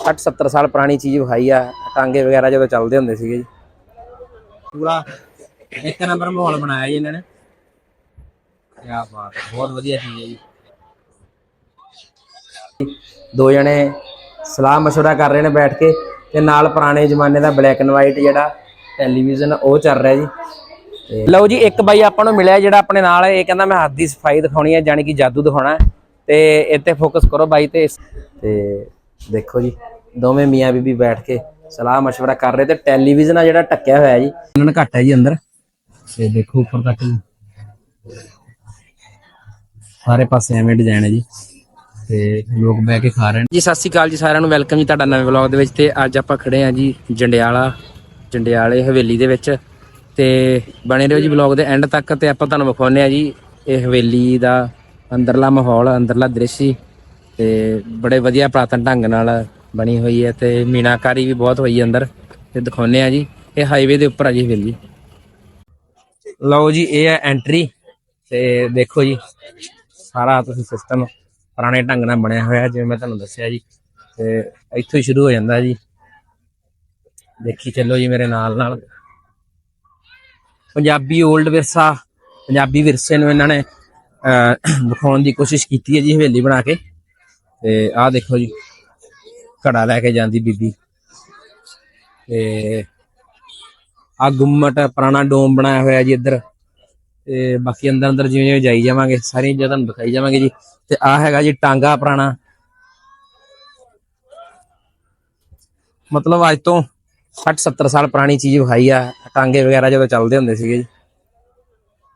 60 70 ਸਾਲ ਪੁਰਾਣੀ ਚੀਜ਼ ਵਿਖਾਈ ਆ ਟਾਂਗੇ ਵਗੈਰਾ ਜਦੋਂ ਚੱਲਦੇ ਹੁੰਦੇ ਸੀਗੇ ਜੀ ਪੂਰਾ ਇੱਕ ਨੰਬਰ ਮਾਹੌਲ ਬਣਾਇਆ ਜੀ ਇਹਨਾਂ ਨੇ ਕੀ ਬਾਤ ਹੈ ਬਹੁਤ ਵਧੀਆ ਚੀਜ਼ ਹੈ ਜੀ ਦੋ ਜਣੇ ਸਲਾਹ مشورہ ਕਰ ਰਹੇ ਨੇ ਬੈਠ ਕੇ ਤੇ ਨਾਲ ਪੁਰਾਣੇ ਜ਼ਮਾਨੇ ਦਾ ਬਲੈਕ ਐਂਡ ਵਾਈਟ ਜਿਹੜਾ ਟੈਲੀਵਿਜ਼ਨ ਉਹ ਚੱਲ ਰਿਹਾ ਜੀ ਤੇ ਲਓ ਜੀ ਇੱਕ ਬਾਈ ਆਪਾਂ ਨੂੰ ਮਿਲਿਆ ਜਿਹੜਾ ਆਪਣੇ ਨਾਲ ਹੈ ਇਹ ਕਹਿੰਦਾ ਮੈਂ ਹੱਥ ਦੀ ਸਫਾਈ ਦਿਖਾਉਣੀ ਹੈ ਜਾਨੀ ਕਿ ਜਾਦੂ ਦਿਖਾਉਣਾ ਹੈ ਤੇ ਇੱਥੇ ਫੋਕਸ ਕਰੋ ਬਾਈ ਤੇ ਤੇ ਦੇਖੋ ਜੀ ਦੋਵੇਂ ਮੀਆਂ ਬੀਬੀ ਬੈਠ ਕੇ ਸਲਾਹ مشਵਰਾ ਕਰ ਰਹੇ ਤੇ ਟੈਲੀਵਿਜ਼ਨ ਆ ਜਿਹੜਾ ਟੱਕਿਆ ਹੋਇਆ ਜੀ। ਉਹਨਾਂ ਘੱਟ ਹੈ ਜੀ ਅੰਦਰ। ਤੇ ਦੇਖੋ ਉੱਪਰ ਤੱਕ ਸਾਰੇ ਪਾਸੇ ਐਵੇਂ ਡਿਜ਼ਾਈਨ ਹੈ ਜੀ। ਤੇ ਲੋਕ ਬਹਿ ਕੇ ਖਾ ਰਹੇ ਨੇ। ਜੀ ਸਤਿ ਸ਼੍ਰੀ ਅਕਾਲ ਜੀ ਸਾਰਿਆਂ ਨੂੰ। ਵੈਲਕਮ ਜੀ ਤੁਹਾਡਾ ਨਵੇਂ ਵਲੌਗ ਦੇ ਵਿੱਚ ਤੇ ਅੱਜ ਆਪਾਂ ਖੜੇ ਆ ਜੀ ਜੰਡਿਆਲਾ ਜੰਡਿਆਲੇ ਹਵੇਲੀ ਦੇ ਵਿੱਚ। ਤੇ ਬਣੇ ਰਹੋ ਜੀ ਵਲੌਗ ਦੇ ਐਂਡ ਤੱਕ ਤੇ ਆਪਾਂ ਤੁਹਾਨੂੰ ਵਿਖਾਉਣੇ ਆ ਜੀ ਇਹ ਹਵੇਲੀ ਦਾ ਅੰਦਰਲਾ ਮਾਹੌਲ ਅੰਦਰਲਾ ਦ੍ਰਿਸ਼ ਤੇ ਬੜੇ ਵਧੀਆ ਪ੍ਰਾਤਨ ਢੰਗ ਨਾਲ ਬਣੀ ਹੋਈ ਹੈ ਤੇ ਮੀਨਾਕਾਰੀ ਵੀ ਬਹੁਤ ਹੋਈ ਹੈ ਅੰਦਰ। ਤੇ ਦਿਖਾਉਂਦੇ ਆ ਜੀ ਇਹ ਹਾਈਵੇ ਦੇ ਉੱਪਰ ਆ ਜੀ ਹਵੇਲੀ ਲਓ ਜੀ ਇਹ ਹੈ ਐਂਟਰੀ ਤੇ ਦੇਖੋ ਜੀ ਸਾਰਾ ਤੁਸੀਂ ਸਿਸਟਮ ਪੁਰਾਣੇ ਢੰਗ ਨਾਲ ਬਣਿਆ ਹੋਇਆ ਜਿਵੇਂ ਮੈਂ ਤੁਹਾਨੂੰ ਦੱਸਿਆ ਜੀ। ਤੇ ਇੱਥੋਂ ਹੀ ਸ਼ੁਰੂ ਹੋ ਜਾਂਦਾ ਜੀ। ਦੇਖੀ ਚੱਲੋ ਜੀ ਮੇਰੇ ਨਾਲ ਨਾਲ। ਪੰਜਾਬੀ 올ਡ ਵਿਰਸਾ ਪੰਜਾਬੀ ਵਿਰਸੇ ਨੂੰ ਇਹਨਾਂ ਨੇ ਅਹ, ਵਿਖਾਉਣ ਦੀ ਕੋਸ਼ਿਸ਼ ਕੀਤੀ ਹੈ ਜੀ ਹਵੇਲੀ ਬਣਾ ਕੇ। ਤੇ ਆਹ ਦੇਖੋ ਜੀ। ਘੜਾ ਲੈ ਕੇ ਜਾਂਦੀ ਬੀਬੀ। ਤੇ ਆ ਗੁੰਮਟ ਪੁਰਾਣਾ ਡੋਮ ਬਣਾਇਆ ਹੋਇਆ ਜੀ ਇੱਧਰ। ਤੇ ਬਾਕੀ ਅੰਦਰ ਅੰਦਰ ਜਿਵੇਂ ਜਿਵੇਂ ਜਾਈ ਜਾਵਾਂਗੇ, ਸਾਰੀਆਂ ਚੀਜ਼ਾਂ ਤੁਹਾਨੂੰ ਦਿਖਾਈ ਜਾਵਾਂਗੇ ਜੀ। ਤੇ ਆ ਹੈਗਾ ਜੀ ਟਾਂਗਾ ਪੁਰਾਣਾ। ਮਤਲਬ ਅੱਜ ਤੋਂ 60 70 ਸਾਲ ਪੁਰਾਣੀ ਚੀਜ਼ ਵਿਖਾਈ ਆ। ਟਾਂਗੇ ਵਗੈਰਾ ਜਦੋਂ ਚੱਲਦੇ ਹੁੰਦੇ ਸੀਗੇ ਜੀ।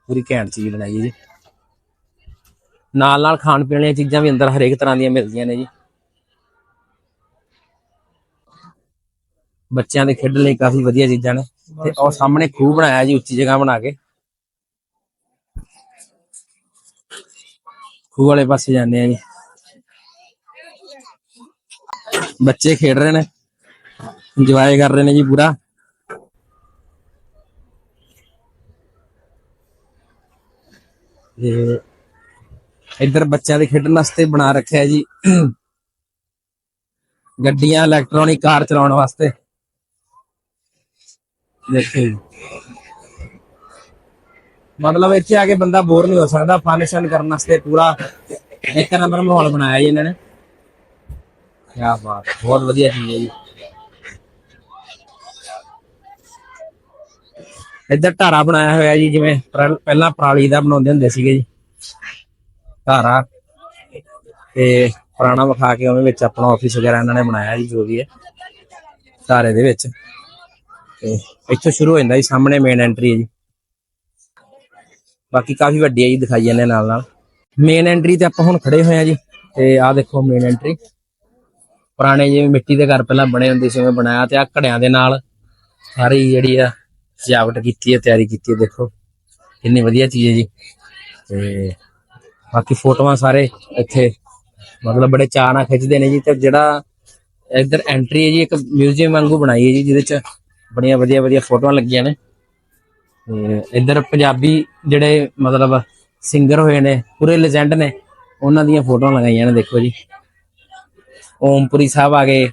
ਪੂਰੀ ਘੈਂਟ ਚੀਜ਼ ਬਣਾਈ ਹੈ ਜੀ। ਨਾਲ ਨਾਲ ਖਾਣ ਪੀਣ ਵਾਲੀਆਂ ਚੀਜ਼ਾਂ ਵੀ ਅੰਦਰ ਹਰੇਕ ਤਰ੍ਹਾਂ ਦੀਆਂ ਮਿਲਦੀਆਂ ਨੇ ਜੀ। ਬੱਚਿਆਂ ਦੇ ਖੇਡਣ ਲਈ ਕਾਫੀ ਵਧੀਆ ਚੀਜ਼ਾਂ ਨੇ ਤੇ ਉਹ ਸਾਹਮਣੇ ਖੂਹ ਬਣਾਇਆ ਜੀ, ਉੱਚੀ ਜਗ੍ਹਾ ਬਣਾ ਕੇ। ਖੂਹ ਵਾਲੇ ਪਾਸੇ ਜਾਂਦੇ ਆ ਜੀ। ਬੱਚੇ ਖੇਡ ਰਹੇ ਨੇ ਇੰਜੋਏ ਕਰ ਰਹੇ ਨੇ ਜੀ ਪੂਰਾ। ਤੇ ਇੱਧਰ ਬੱਚਿਆਂ ਦੇ ਖੇਡਣ ਵਾਸਤੇ ਬਣਾ ਰੱਖਿਆ ਜੀ। ਗੱਡੀਆਂ ਇਲੈਕਟ੍ਰੋਨਿਕ ਕਾਰ ਚਲਾਉਣ ਵਾਸਤੇ। ਦੇਖੋ ਜੀ। ਮਤਲਬ ਇੱਥੇ ਆ ਕੇ ਬੰਦਾ ਬੋਰ ਨਹੀਂ ਹੋ ਸਕਦਾ। ਫਨ ਕਰਨ ਵਾਸਤੇ ਪੂਰਾ ਇੱਕ ਨੰਬਰ ਮਾਹੌਲ ਬਣਾਇਆ ਜੀ ਇਹਨਾਂ ਨੇ। ਕੀ ਬਾਤ, ਬਹੁਤ ਵਧੀਆ ਚੀਜ਼ ਹੈ ਜੀ। ਇੱਧਰ ਢਾਰਾ ਬਣਾਇਆ ਹੋਇਆ ਜੀ, ਜਿਵੇਂ ਪਹਿਲਾਂ ਪਰਾਲੀ ਦਾ ਬਣਾਉਂਦੇ ਹੁੰਦੇ ਸੀਗੇ ਜੀ। ਢਾਰਾ ਤੇ ਪੁਰਾਣਾ ਵਿਖਾ ਕੇ ਉਹਦੇ ਵਿੱਚ ਆਪਣਾ ਆਫਿਸ ਵਗੈਰਾ ਇਹਨਾਂ ਨੇ ਬਣਾਇਆ ਜੀ, ਜੋ ਵੀ ਹੈ। ਢਾਰੇ ਦੇ ਵਿੱਚ। ਤੇ ਇੱਥੋਂ ਸ਼ੁਰੂ ਹੋ ਜਾਂਦਾ ਜੀ, ਸਾਹਮਣੇ ਮੇਨ ਐਂਟਰੀ ਹੈ ਜੀ। ਬਾਕੀ ਕਾਫੀ ਵੱਡੀ ਹੈ ਜੀ, ਦਿਖਾਈ ਜਾਂਦੇ ਨਾਲ ਨਾਲ ਮੇਨ ਐਂਟਰੀ ਤੇ ਆਪਾਂ ਹੁਣ ਖੜੇ ਹੋਏ ਆ ਜੀ, ਤੇ ਆਹ ਦੇਖੋ ਮੇਨ ਐਂਟਰੀ ਪੁਰਾਣੇ ਜਿਵੇਂ ਮਿੱਟੀ ਦੇ ਘਰ ਪਹਿਲਾਂ ਬਣੇ ਹੁੰਦੇ ਸੀ, ਉਵੇਂ ਬਣਾਇਆ ਤੇ ਆ ਘੜਿਆਂ ਦੇ ਨਾਲ ਸਾਰੀ ਜਿਹੜੀ ਆ ਸਜਾਵਟ ਕੀਤੀ ਹੈ, ਤਿਆਰੀ ਕੀਤੀ ਹੈ, ਦੇਖੋ। ਕਿੰਨੀ ਵਧੀਆ ਚੀਜ਼ ਹੈ ਜੀ। ਤੇ ਬਾਕੀ ਫੋਟੋਆਂ ਸਾਰੇ ਇੱਥੇ, ਮਤਲਬ ਬੜੇ ਚਾਅ ਨਾਲ ਖਿੱਚਦੇ ਨੇ ਜੀ, ਤੇ ਜਿਹੜਾ ਇੱਧਰ ਐਂਟਰੀ ਹੈ ਜੀ, ਇੱਕ ਮਿਊਜ਼ੀਅਮ ਵਾਂਗੂ ਬਣਾਈ ਹੈ ਜੀ, ਜਿਹਦੇ ਚ ਬੜੀਆਂ ਵਧੀਆ ਵਧੀਆ ਫੋਟੋਆਂ ਲੱਗੀਆਂ ਨੇ। ਤੇ ਇੱਧਰ ਪੰਜਾਬੀ ਜਿਹੜੇ ਮਤਲਬ ਸਿੰਗਰ ਹੋਏ ਨੇ, ਪੂਰੇ ਲੈਜੈਂਡ ਨੇ, ਉਹਨਾਂ ਦੀਆਂ ਫੋਟੋਆਂ ਲਗਾਈਆਂ ਨੇ, ਦੇਖੋ ਜੀ। ਓਮਪੁਰੀ ਸਾਹਿਬ ਆ ਗਏ,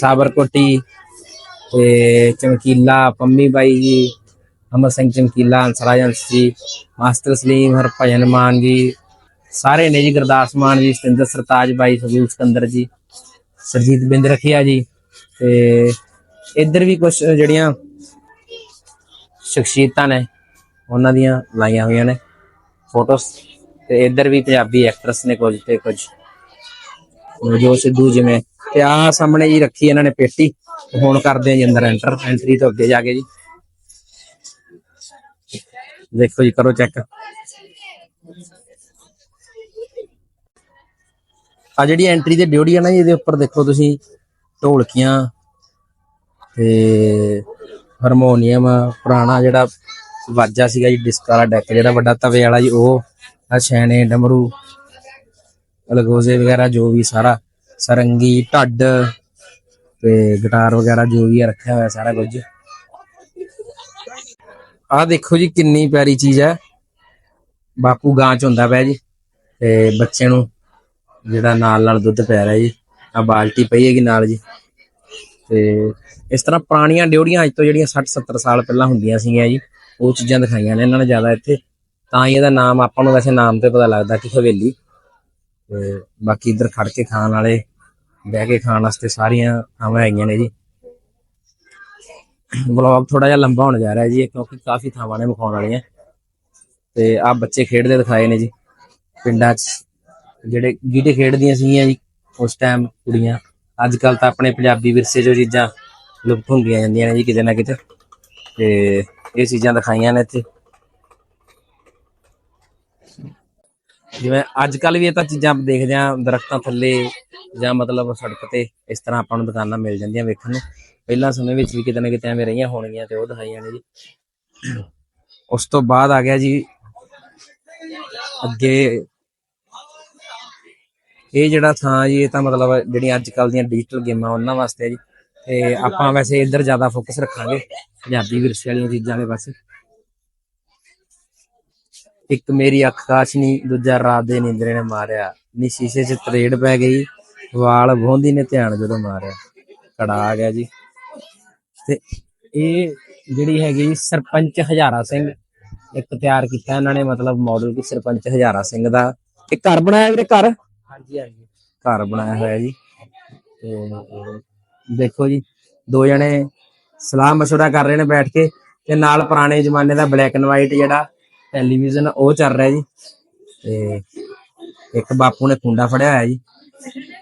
ਸਾਬਰਕੋਟੀ, ਤੇ ਚਮਕੀਲਾ, ਪੰਮੀ ਬਾਈ ਜੀ, ਅਮਰ ਸਿੰਘ ਚਮਕੀਲਾ ਅੰਸਰਾਜੰਸ ਜੀ, ਮਾਸਟਰ ਸਲੀਮ, ਹਰਭਜਨ ਮਾਨ ਜੀ, ਸਾਰੇ ਨੇ ਜੀ, ਗੁਰਦਾਸ ਮਾਨ ਜੀ, ਸਤਿੰਦਰ ਸਰਤਾਜ ਬਾਈ ਸਬੂਲ ਸਿਕੰਦਰ ਜੀ, ਸਰਜੀਤ ਬਿੰਦ ਰਖਿਆ ਜੀ, ਤੇ ਇੱਧਰ ਵੀ ਕੁਝ ਜਿਹੜੀਆਂ ਸ਼ਖਸੀਅਤਾਂ ਨੇ, ਉਹਨਾਂ ਦੀਆਂ ਲਾਈਆਂ ਹੋਈਆਂ ਨੇ। ਫੋਟੋਸ ਤੇ ਇੱਧਰ ਵੀ ਪੰਜਾਬੀ ਐਕਟਰਸ ਨੇ ਕੁਝ ਤੇ ਕੁਝ। ਜੋ ਸਿੱਧੂ ਜਿਵੇਂ ਤੇ ਆ ਸਾਹਮਣੇ ਜੀ ਰੱਖੀ ਇਹਨਾਂ ਨੇ ਪੇਟੀ। ਹੁਣ ਕਰਦੇ ਆ ਜੀ ਅੰਦਰ ਐਂਟਰ ਐਂਟਰੀ ਤੋਂ ਅੱਗੇ ਜਾ ਕੇ ਜੀ। ਦੇਖੋ ਜੀ, ਕਰੋ ਚੈੱਕ ਆ ਜਿਹੜੀ ਐਂਟਰੀ ਤੇ ਡਿਊਟੀ ਆ ਨਾ ਜੀ, ਇਹਦੇ ਉੱਪਰ ਦੇਖੋ ਤੁਸੀਂ ਢੋਲਕੀਆਂ ਤੇ ਹਾਰਮੋਨੀਅਮ ਪੁਰਾਣਾ ਜਿਹੜਾ ਵਾਜਾ ਸੀਗਾ ਜੀ ਡਿਸਕ ਵਾਲਾ ਡੈਕ ਜਿਹੜਾ ਵੱਡਾ ਤਵੇ ਵਾਲਾ ਜੀ, ਉਹ ਆ ਛੈਣੇ, ਡਮਰੂ, ਅਲਗੋਜ਼ੇ ਵਗੈਰਾ ਜੋ ਵੀ ਸਾਰਾ, ਸਰੰਗੀ, ਢੱਡ ਤੇ ਗਿਟਾਰ ਵਗੈਰਾ ਜੋ ਵੀ ਆ, ਰੱਖਿਆ ਹੋਇਆ ਸਾਰਾ ਕੁਝ। ਆ ਦੇਖੋ ਜੀ ਕਿੰਨੀ ਪਿਆਰੀ ਚੀਜ਼ ਹੈ। ਬਾਪੂ ਗਾਂ ਚ ਹੁੰਦਾ ਪਿਆ ਜੀ ਤੇ ਬੱਚੇ ਨੂੰ ਜਿਹੜਾ ਨਾਲ ਨਾਲ ਦੁੱਧ ਪੈ ਰਿਹਾ ਜੀ। ਆ ਬਾਲਟੀ ਪਈ ਹੈਗੀ ਨਾਲ ਜੀ। ਤੇ ਇਸ ਤਰ੍ਹਾਂ ਪੁਰਾਣੀਆਂ ਡਿਉੜੀਆਂ ਅੱਜ ਤੋਂ ਜਿਹੜੀਆਂ 60 70 ਸਾਲ ਪਹਿਲਾਂ ਹੁੰਦੀਆਂ ਸੀਗੀਆਂ ਜੀ, ਉਹ ਚੀਜ਼ਾਂ ਦਿਖਾਈਆਂ ਨੇ ਇਹਨਾਂ ਨੇ ਜ਼ਿਆਦਾ ਇੱਥੇ। ਤਾਂ ਹੀ ਇਹਦਾ ਨਾਮ, ਆਪਾਂ ਨੂੰ ਵੈਸੇ ਨਾਮ ਤੇ ਪਤਾ ਲੱਗਦਾ ਕਿ ਹਵੇਲੀ। ਤੇ ਬਾਕੀ ਇੱਧਰ ਖੜ ਕੇ ਖਾਣ ਵਾਲੇ, ਬਹਿ ਕੇ ਖਾਣ ਵਾਸਤੇ ਸਾਰੀਆਂ ਥਾਵਾਂ ਹੈਗੀਆਂ ਨੇ ਜੀ। ਵਲੌਗ ਥੋੜਾ ਜਿਹਾ ਲੰਬਾ ਹੋਣ ਜਾ ਰਿਹਾ ਜੀ ਕਿਉਂਕਿ ਕਾਫੀ ਥਾਵਾਂ ਨੇ ਵਿਖਾਉਣ ਵਾਲੀਆਂ। ਤੇ ਆ ਬੱਚੇ ਖੇਡਦੇ ਦਿਖਾਏ ਨੇ ਜੀ। ਪਿੰਡਾਂ 'ਚ ਜਿਹੜੇ ਗੀਟੇ ਖੇਡਦੀਆਂ ਸੀਗੀਆਂ ਜੀ, ਉਸ ਟਾਈਮ ਕੁੜੀਆਂ। ਅੱਜ ਕੱਲ ਤਾਂ ਆਪਣੇ ਪੰਜਾਬੀ ਵਿਰਸੇ 'ਚੋਂ ਚੀਜ਼ਾਂ ਲੁਪਤ ਹੁੰਦੀਆਂ ਜਾਂਦੀਆਂ ਨੇ ਜੀ ਕਿਤੇ ਨਾ ਕਿਤੇ। ਤੇ ਇਹ ਚੀਜ਼ਾਂ ਦਿਖਾਈਆਂ ਨੇ ਇੱਥੇ। ਜਿਵੇਂ ਅੱਜ ਕੱਲ ਵੀ ਇਹ ਤਾਂ ਚੀਜ਼ਾਂ ਆਪਾਂ ਦੇਖਦੇ ਆ ਦਰਖਤਾਂ ਥੱਲੇ ਜਾਂ ਮਤਲਬ ਸੜਕ ਤੇ ਇਸ ਤਰ੍ਹਾਂ ਆਪਾਂ ਨੂੰ ਦੁਕਾਨਾਂ ਮਿਲ ਜਾਂਦੀਆਂ ਵੇਖਣ ਨੂੰ। ਪਹਿਲਾਂ ਸਮੇਂ ਵਿੱਚ ਵੀ ਕਿਤੇ ਨਾ ਕਿਤੇ ਐਵੇਂ ਰਹੀਆਂ ਹੋਣਗੀਆਂ ਤੇ ਉਹ ਦਿਖਾਈਆਂ ਨੇ ਜੀ। ਉਸ ਤੋਂ ਬਾਅਦ ਆ ਗਿਆ ਜੀ ਅੱਗੇ ਇਹ ਜਿਹੜਾ ਥਾਂ ਜੀ, ਇਹ ਤਾਂ ਮਤਲਬ ਜਿਹੜੀਆਂ ਅੱਜ ਕੱਲ ਦੀਆਂ ਡਿਜੀਟਲ ਗੇਮਾਂ ਉਹਨਾਂ ਵਾਸਤੇ ਜੀ। ਤੇ ਆਪਾਂ ਵੈਸੇ ਇੱਧਰ ਜ਼ਿਆਦਾ ਫੋਕਸ ਰੱਖਾਂਗੇ, ਪੰਜਾਬੀ ਵਿਰਸੇ ਵਾਲੀਆਂ ਚੀਜ਼ਾਂ ਦੇ ਪਾਸੇ ਇੱਕ ਮੇਰੀ ਅੱਖ ਕਾਸ਼ਨੀ ਦੂਜਾ ਰਾਤ ਦੇ ਨੀਂਦਰੇ ਨੇ ਮਾਰਿਆ। ਨੀ ਸ਼ੀਸ਼ੇ 'ਚ ਤਰੇੜ ਪੈ ਗਈ, ਵਾਲ ਬੋਂਦੀ ਨੇ ਧਿਆਨ ਜਦੋਂ ਮਾਰਿਆ। ਕੜਾ ਆ ਗਿਆ ਜੀ। ਤੇ ਇਹ ਜਿਹੜੀ ਹੈਗੀ ਸਰਪੰਚ ਹਜ਼ਾਰਾ ਸਿੰਘ, ਇੱਕ ਤਿਆਰ ਕੀਤਾ ਇਹਨਾਂ ਨੇ, ਮਤਲਬ ਮਾਡਲ ਕਿ ਸਰਪੰਚ ਹਜ਼ਾਰਾ ਸਿੰਘ ਦਾ। ਇਹ ਘਰ ਬਣਾਇਆ ਵੀਰੇ ਘਰ? ਹਾਂਜੀ ਹਾਂਜੀ। ਘਰ ਬਣਾਇਆ ਹੋਇਆ ਜੀ। ਤੇ ਦੇਖੋ ਜੀ ਦੋ ਜਣੇ ਸਲਾਹ ਮਸ਼ਵਰਾ ਕਰ ਰਹੇ ਨੇ ਬੈਠ ਕੇ ਤੇ ਨਾਲ ਪੁਰਾਣੇ ਜ਼ਮਾਨੇ ਦਾ ਬਲੈਕ ਐਂਡ ਵਾਈਟ ਜਿਹੜਾ ਟੈਲੀਵਿਜ਼ਨ ਉਹ ਚੱਲ ਰਿਹਾ ਜੀ। ਤੇ ਇੱਕ ਬਾਪੂ ਨੇ ਖੁੰਡਾ ਫੜਿਆ ਹੋਇਆ ਜੀ।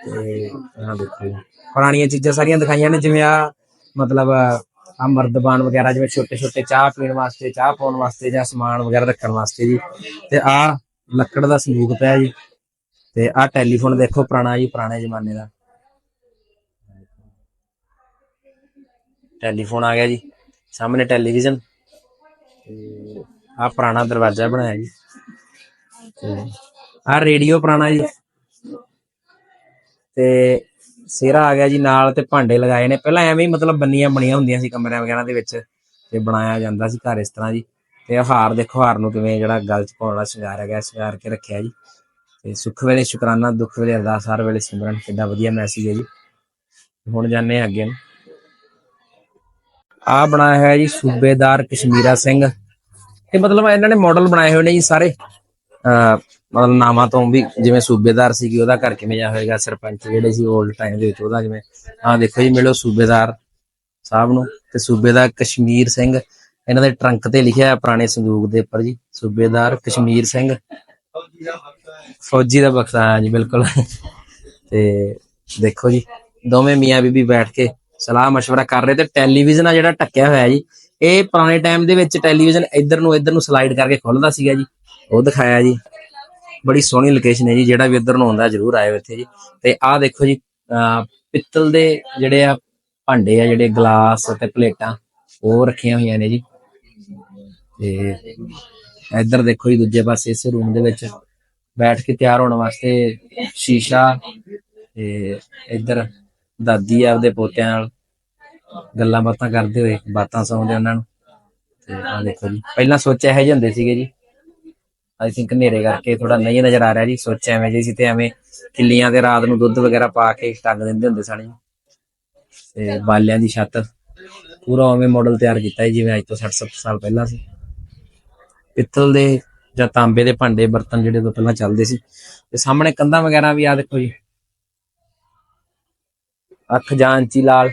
ਤੇ ਆਹ ਦੇਖੋ। ਪੁਰਾਣੀਆਂ ਚੀਜ਼ਾਂ ਸਾਰੀਆਂ ਦਿਖਾਈਆਂ ਨੇ ਜਿਵੇਂ ਆ ਮਤਲਬ ਆ ਮਰਦਬਾਨ ਵਗੈਰਾ ਜਿਵੇਂ ਛੋਟੇ ਛੋਟੇ ਚਾਹ ਪੀਣ ਵਾਸਤੇ ਚਾਹ ਪਾਉਣ ਵਾਸਤੇ ਜਾਂ ਸਮਾਨ ਵਗੈਰਾ ਰੱਖਣ ਵਾਸਤੇ ਜੀ। ਤੇ ਆ ਲੱਕੜ ਦਾ ਸੰਦੂਕ ਪਿਆ ਜੀ। ਤੇ ਆਹ ਟੈਲੀਫੋਨ ਦੇਖੋ ਪੁਰਾਣਾ ਜੀ, ਪੁਰਾਣੇ ਜ਼ਮਾਨੇ ਦਾ। ਟੈਲੀਫੋਨ ਆ ਗਿਆ ਜੀ, ਸਾਹਮਣੇ ਟੈਲੀਵਿਜ਼ਨ। ਤੇ ਆ ਪੁਰਾਣਾ ਦਰਵਾਜ਼ਾ ਬਣਾਇਆ ਜੀ। ਤੇ ਆ ਰੇਡੀਓ ਪੁਰਾਣਾ ਜੀ। ਤੇ ਸਿਹਰਾ ਆ ਗਿਆ ਜੀ ਨਾਲ ਤੇ ਭਾਂਡੇ ਲਗਾਏ ਨੇ। ਪਹਿਲਾਂ ਐਵੇਂ ਹੀ ਮਤਲਬ ਬੰਨੀਆਂ ਬਣੀਆਂ ਹੁੰਦੀਆਂ ਸੀ ਕਮਰਿਆਂ ਵਗੈਰਾ ਦੇ ਵਿੱਚ। ਤੇ ਬਣਾਇਆ ਜਾਂਦਾ ਸੀ ਘਰ ਇਸ ਤਰ੍ਹਾਂ ਜੀ। ਤੇ ਹਾਰ ਦੇਖੋ ਹਾਰ ਨੂੰ ਕਿਵੇਂ ਜਿਹੜਾ ਗਲ ਚ ਪਾਉਣ ਵਾਲਾ ਸ਼ਿੰਗਾਰਿਆ ਗਿਆ ਸ਼ਿੰਗਾਰ ਕੇ ਰੱਖਿਆ ਜੀ। ਤੇ ਸੁੱਖ ਵੇਲੇ ਸ਼ੁਕਰਾਨਾ, ਦੁੱਖ ਵੇਲੇ ਅਰਦਾਸ, ਹਰ ਵੇਲੇ ਸਿਮਰਨ। ਕਿੰਨਾ ਵਧੀਆ ਮੈਸੇਜ ਹੈ ਜੀ। ਹੁਣ ਜਾਂਦੇ ਹਾਂ ਅੱਗੇ ਆ ਬਣਾਇਆ ਹੋਇਆ ਜੀ ਸੂਬੇਦਾਰ ਕਸ਼ਮੀਰਾ ਸਿੰਘ। ਇਹ ਮਤਲਬ ਇਹਨਾਂ ਨੇ ਮਾਡਲ ਬਣਾਏ ਹੋਏ ਨੇ ਜੀ ਸਾਰੇ। ਮਤਲਬ ਨਾਮਾਂ ਤੋਂ ਵੀ ਜਿਵੇਂ ਸੂਬੇਦਾਰ ਸੀਗੀ ਉਹਦਾ ਘਰ ਕਿਵੇਂ ਜਾ ਹੋਏਗਾ, ਸਰਪੰਚ ਜਿਹੜੇ ਸੀ 올ਡ ਟਾਈਮ ਦੇ ਵਿੱਚ, ਉਹਦਾ ਜਿਵੇਂ। ਆਹ ਦੇਖੋ ਜੀ, ਮਿਲੋ ਸੂਬੇਦਾਰ ਸਾਹਿਬ ਨੂੰ ਤੇ ਸੂਬੇਦਾਰ ਕਸ਼ਮੀਰ ਸਿੰਘ। ਇਹਨਾਂ ਦੇ ਟਰੰਕ ਤੇ ਲਿਖਿਆ ਪੁਰਾਣੇ ਸੰਦੂਕ ਦੇ ਉੱਪਰ ਜੀ, ਸੂਬੇਦਾਰ ਕਸ਼ਮੀਰ ਸਿੰਘ। ਫੌਜੀ ਦਾ ਬਕਸਾ ਹਾਂ ਜੀ, ਬਿਲਕੁਲ। ਤੇ ਦੇਖੋ ਜੀ, ਦੋਵੇਂ ਮੀਆਂ ਬੀਬੀ ਬੈਠ ਕੇ ਸਲਾਹ مشਵਰਾ ਕਰ ਰਹੇ ਤੇ ਟੈਲੀਵਿਜ਼ਨ ਆ ਜਿਹੜਾ ਟੱਕਿਆ ਹੋਇਆ ਜੀ, ਇਹ ਪੁਰਾਣੇ ਟਾਈਮ ਦੇ ਵਿੱਚ ਟੈਲੀਵਿਜ਼ਨ ਇੱਧਰ ਨੂੰ ਇੱਧਰ ਨੂੰ ਸਲਾਈਡ ਕਰਕੇ ਖੁੱਲਦਾ ਸੀਗਾ ਜੀ, ਉਹ ਦਿਖਾਇਆ ਜੀ। ਬੜੀ ਸੋਹਣੀ ਲੋਕੇਸ਼ਨ ਹੈ ਜੀ, ਜਿਹੜਾ ਵੀ ਇੱਧਰ ਨੂੰ ਆਉਂਦਾ ਜ਼ਰੂਰ ਆਇਓ ਇੱਥੇ ਜੀ। ਤੇ ਆਹ ਦੇਖੋ ਜੀ ਪਿੱਤਲ ਦੇ ਜਿਹੜੇ ਆ ਭਾਂਡੇ ਆ, ਜਿਹੜੇ ਗਲਾਸ ਤੇ ਪਲੇਟਾਂ, ਉਹ ਰੱਖੀਆਂ ਹੋਈਆਂ ਨੇ ਜੀ। ਤੇ ਇੱਧਰ ਦੇਖੋ ਜੀ, ਦੂਜੇ ਪਾਸੇ ਇਸ ਰੂਮ ਦੇ ਵਿੱਚ ਬੈਠ ਕੇ ਤਿਆਰ ਹੋਣ ਵਾਸਤੇ ਸ਼ੀਸ਼ਾ ਤੇ ਇੱਧਰ ਦਾਦੀ ਆ ਪੋਤਿਆਂ ਨਾਲ ਗੱਲਾਂ ਬਾਤਾਂ ਕਰਦੇ ਹੋਏ, ਬਾਤਾਂ ਸੁਣਦੇ ਉਹਨਾਂ ਨੂੰ। ਤੇ ਆ ਦੇਖੋ ਜੀ, ਪਹਿਲਾਂ ਸੋਚਿਆ ਇਹੋ ਜਿਹੇ ਹੁੰਦੇ ਸੀਗੇ ਜੀ। ਆਈ ਥਿੰਕ ਹਨੇਰੇ ਕਰਕੇ ਥੋੜਾ ਨਹੀਂ ਨਜ਼ਰ ਆ ਰਿਹਾ ਜੀ ਸੋਚਿਆ ਐਵੇਂ ਜਿਹੀ ਸੀ ਤੇ ਐਵੇਂ ਕਿੱਲੀਆਂ ਤੇ ਰਾਤ ਨੂੰ ਦੁੱਧ ਵਗੈਰਾ ਪਾ ਕੇ ਟੰਗ ਦਿੰਦੇ ਹੁੰਦੇ ਸਨ ਜੀ। ਤੇ ਬਾਲਿਆਂ ਦੀ ਛੱਤ ਪੂਰਾ ਉਵੇਂ ਮਾਡਲ ਤਿਆਰ ਕੀਤਾ ਜਿਵੇਂ ਅੱਜ ਤੋਂ 60 70 ਸਾਲ ਪਹਿਲਾਂ ਸੀ। ਪਿੱਤਲ ਦੇ ਜਾਂ ਤਾਂਬੇ ਦੇ ਭਾਂਡੇ ਬਰਤਨ ਜਿਹੜੇ ਤੋਂ ਪਹਿਲਾਂ ਚੱਲਦੇ ਸੀ। ਤੇ ਸਾਹਮਣੇ ਕੰਧਾਂ ਵਗੈਰਾ ਵੀ ਆ ਦੇਖੋ ਜੀ। ਅੱਖ ਜਾਂਚੀ ਲਾਲ,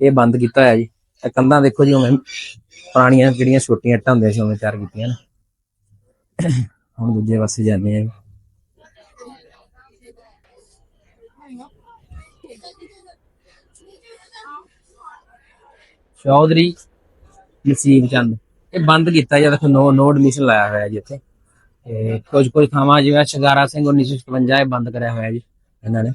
ਇਹ ਬੰਦ ਕੀਤਾ ਹੋਇਆ ਜੀ। ਇਹ ਕੰਧਾਂ ਦੇਖੋ ਜੀ, ਉਵੇਂ ਪੁਰਾਣੀਆਂ ਜਿਹੜੀਆਂ ਛੋਟੀਆਂ ਇੱਟਾਂ ਹੁੰਦੀਆਂ ਸੀ, ਉਵੇਂ ਤਿਆਰ ਕੀਤੀਆਂ ਨਾ। ਹੁਣ ਦੂਜੇ ਪਾਸੇ ਜਾਂਦੇ ਆ ਚੌਧਰੀ ਨਸੀਬ ਚੰਦ। ਇਹ ਬੰਦ ਕੀਤਾ ਜਾਂ ਦੇਖੋ ਨੋ ਨੋ ਐਡਮਿਸ਼ਨ ਲਾਇਆ ਹੋਇਆ ਜੀ ਇੱਥੇ ਤੇ ਕੁਝ ਕੁਝ ਥਾਵਾਂ ਜਿਵੇਂ ਸ਼ਿੰਗਾਰਾ ਸਿੰਘ 1957 ਇਹ ਬੰਦ ਕਰਿਆ ਹੋਇਆ ਜੀ ਇਹਨਾਂ ਨੇ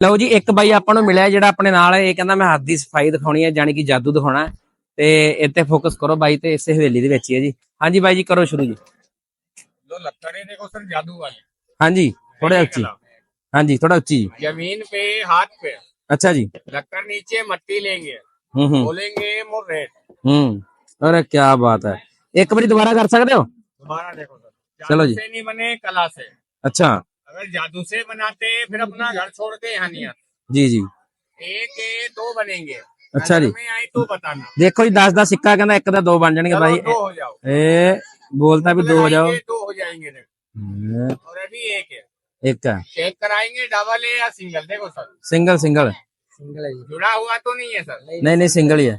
ਲਓ ਜੀ ਇੱਕ ਬਾਈ ਆਪਾਂ ਨੂੰ ਮਿਲਿਆ ਜਿਹੜਾ ਆਪਣੇ ਨਾਲ ਹੈ ਇਹ ਕਹਿੰਦਾ ਮੈਂ ਹੱਥ ਦੀ ਸਫਾਈ ਦਿਖਾਉਣੀ ਹੈ ਜਾਨੀ ਕਿ ਜਾਦੂ ਦਿਖਾਉਣਾ ਹੈ ਤੇ ਇੱਥੇ ਫੋਕਸ ਕਰੋ ਬਾਈ ਤੇ ਇਸੇ ਹਵੇਲੀ ਦੇ ਵਿੱਚ ਹੀ ਹੈ ਜੀ ਹਾਂਜੀ ਬਾਈ ਜੀ ਕਰੋ ਸ਼ੁਰੂ ਜੀ दो लक्कड़े देखो सर जादू वाले ਹਾਂਜੀ ਥੋੜਾ ਉੱਚੀ ਹਾਂਜੀ ਥੋੜਾ ਉੱਚੀ ਜੀ जमीन पे हाथ पे ਅੱਛਾ ਜੀ लक्कड़ नीचे मट्टी लेंगे ਹੂੰ ਹੂੰ बोलेंगे मोर रेड ਹੂੰ ਅਰੇ ਕੀ ਬਾਤ ਹੈ ਇੱਕ ਵਾਰੀ ਦੁਬਾਰਾ ਕਰ ਸਕਦੇ ਹੋ दोबारा देखो सर चलो जादू जी। से नहीं बने कला से ਅੱਛਾ अगर जादू से बनाते फिर अपना घर छोड़ के यहाँ नहीं आते ਜੀ ਜੀ एक ये दो बनेंगे अच्छा जी। नजर में आए तो बताना ਦੇਖੋ ਜੀ 10 ਦਾ ਸਿੱਕਾ ਕਹਿੰਦਾ ਇੱਕ ਦਾ ਦੋ ਬਣ ਜਾਣਗੇ चलो ਭਾਈ दो हो जाओ ਇਹ ਬੋਲਤਾ ਵੀ ਦੋ ਹੋ ਜਾਓ लगाएंगे, दो हो जाएंगे देखो ਹਮ, और अभी एक है ਇੱਕ चेक कराएंगे डबल है या सिंगल देखो सर ਸਿੰਗਲ ਸਿੰਗਲ जुड़ा हुआ तो नहीं है सर ਨਹੀਂ ਨਹੀਂ ਸਿੰਗਲ ਹੀ ਹੈ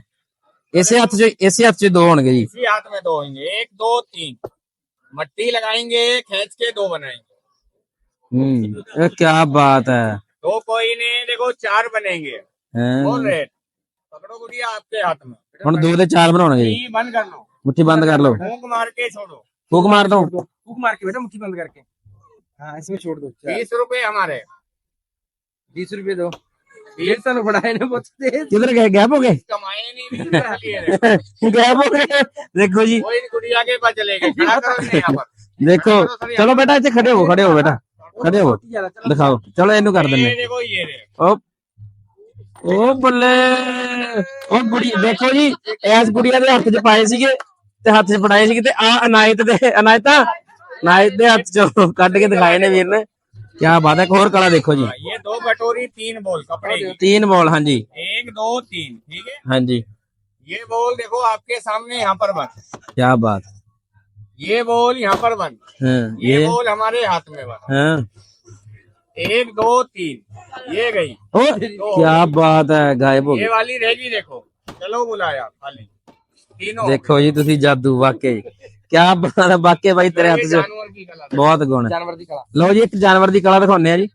ਇਸੇ ਹੱਥ 'ਚ ਇਸੇ ਹੱਥ 'ਚ ਦੋ ਹੋਣਗੇ ਜੀ इसी हाथ में दो होंगे एक दो तीन मट्टी लगाएंगे खींच के दो बनाएंगे ਹੂੰ ਇਹ ਕੀ ਬਾਤ ਹੈ दो कोई नहीं देखो चार बनेंगे ਹੈਂ। बोल रहे पकड़ो गुड़िया आपके हाथ में ਹੁਣ ਦੋ ਦੇ ਚਾਰ ਬਣਾਉਣਗੇ ਜੀ ये बंद कर लो ਮੁੱਠੀ ਬੰਦ ਕਰ ਲਓ फूंक मार के छोड़ो ਫੂਕ ਮਾਰ ਦੋ फूक मार के बेटा मुट्ठी बंद करके हाँ इसमें छोड़ दो बीस रुपए हमारे बीस रुपए दो ਇਹ ਸਾਨੂੰ ਫੜਾਏ ਨੇ ਪੁੱਛਦੇ ਕਿਧਰ ਗਏ? ਗੈਪ ਹੋ ਗਏ? ਕਮਾਏ ਨਹੀਂ ਵੀ ਫੜਾ ਲਏ ਗੈਪ ਹੋ ਗਏ? ਦੇਖੋ ਜੀ। ਕੋਈ ਕੁੜੀ ਆ ਕੇ ਬਾ ਚਲੇ ਗਏ ਖੜਾ ਕਰੋ ਨੇ ਆਪਰ ਦੇਖੋ ਚਲੋ ਬੇਟਾ ਇੱਥੇ ਖੜੇ ਹੋ ਖੜੇ ਹੋ ਬੇਟਾ। ਖੜੇ ਹੋ। ਦਿਖਾਓ। ਚਲੋ ਇਹਨੂੰ ਕਰ ਦਿੰਨੇ ਉਹ ਉਹ ਉਹ ਦੇਖੋ। ਜੀ ਐਸ ਗੁੜੀਆ ਦੇ ਹੱਥ 'ਚ ਪਾਏ ਸੀਗੇ ਤੇ ਹੱਥ 'ਚ ਫੜਾਏ ਸੀਗੇ ਤੇ ਆ ਅਨਾਇਤ ਦੇ ਅਨਾਇਤਾ ਅਨਾਇਤ ਦੇ ਹੱਥ ਚ ਕੱਢ ਕੇ ਦਿਖਾਏ ਨੇ ਵੀਰ ਨੇ। क्या बात है? और कड़ा देखो जी। ये दो कटोरी तीन बॉल कपड़े तीन बॉल हाँ जी। एक दो तीन ठीक है? हाँ जी। ये बॉल देखो आपके सामने यहाँ पर बंद। क्या बात। ये बॉल यहाँ पर बंद। हाँ, ये, ये। बॉल हमारे हाथ में बंद। हाँ। एक दो तीन। ये गई। ओ, तो क्या बात है गायब हो ये वाली रह गई देखो। चलो बुलाया खाली। तीनों देखो जी तुम जादू वाकई। ਕੀ ਬਾਤ ਹੈ ਵਾਕਈ ਬਾਈ ਤੇਰੇ ਹੱਥ 'ਚ जानवर की कला ਬਹੁਤ ਗੁਣ ਹੈ जानवर दी कला ਲਓ ਜੀ ਇੱਕ ਜਾਨਵਰ ਦੀ ਕਲਾ ਦਿਖਾਉਂਦੇ ਆ ਜੀ